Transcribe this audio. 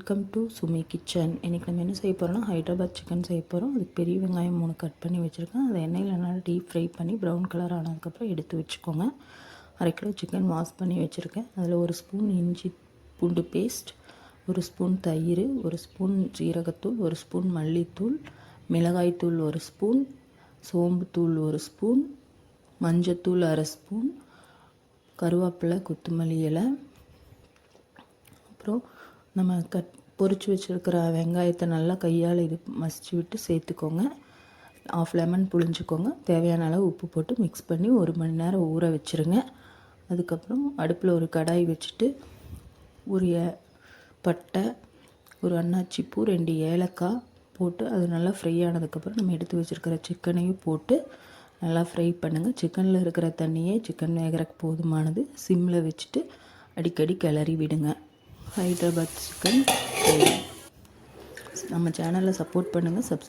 Welcome to Sumi kitchen இன்றைக்கி நம்ம என்ன செய்ய போகிறோம்னா ஹைதராபாத் சிக்கன் செய்ய போகிறோம் அதுக்கு பெரிய வெங்காயம் மூணு கட் பண்ணி வச்சுருக்கேன். அதை எண்ணெயில் நல்லா டீப் ஃப்ரை பண்ணி ப்ரௌன் கலர் ஆனதுக்கப்புறம் எடுத்து வச்சுக்கோங்க. அரை கிலோ சிக்கன் வாஷ் பண்ணி வச்சுருக்கேன். அதில் ஒரு ஸ்பூன் இஞ்சி பூண்டு பேஸ்ட் ஒரு ஸ்பூன் தயிர் ஒரு ஸ்பூன் ஜீரகத்தூள் ஒரு ஸ்பூன் மல்லித்தூள் மிளகாய்த்தூள் ஒரு ஸ்பூன் சோம்புத்தூள் ஒரு ஸ்பூன் மஞ்சத்தூள் அரை ஸ்பூன் கருவேப்பிலை கொத்தமல்லி இலை அப்புறம் நம்ம கட் பொறிச்சு வச்சுருக்கிற வெங்காயத்தை நல்லா கையால் இது மசிச்சு விட்டு சேர்த்துக்கோங்க. ஆஃப் லெமன் புளிஞ்சுக்கோங்க தேவையான அளவு உப்பு போட்டு மிக்ஸ் பண்ணி ஒரு மணி நேரம் ஊற வச்சுருங்க. அதுக்கப்புறம் அடுப்பில் ஒரு கடாய் வச்சுட்டு ஒரு பட்டை ஒரு அன்னாச்சிப்பூ ரெண்டு ஏலக்காய் போட்டு அது நல்லா ஃப்ரை ஆனதுக்கப்புறம் நம்ம எடுத்து வச்சுருக்கிற சிக்கனையும் போட்டு நல்லா ஃப்ரை பண்ணுங்கள் சிக்கனில் இருக்கிற தண்ணியே சிக்கன் வேகிறக்கு போதுமானது. சிம்மில் வச்சுட்டு அடிக்கடி கிளறி விடுங்க. ஹைதராபாத் சிக்கன். நம்ம சேனலை சப்போர்ட் பண்ணுங்கள் சப்ஸ்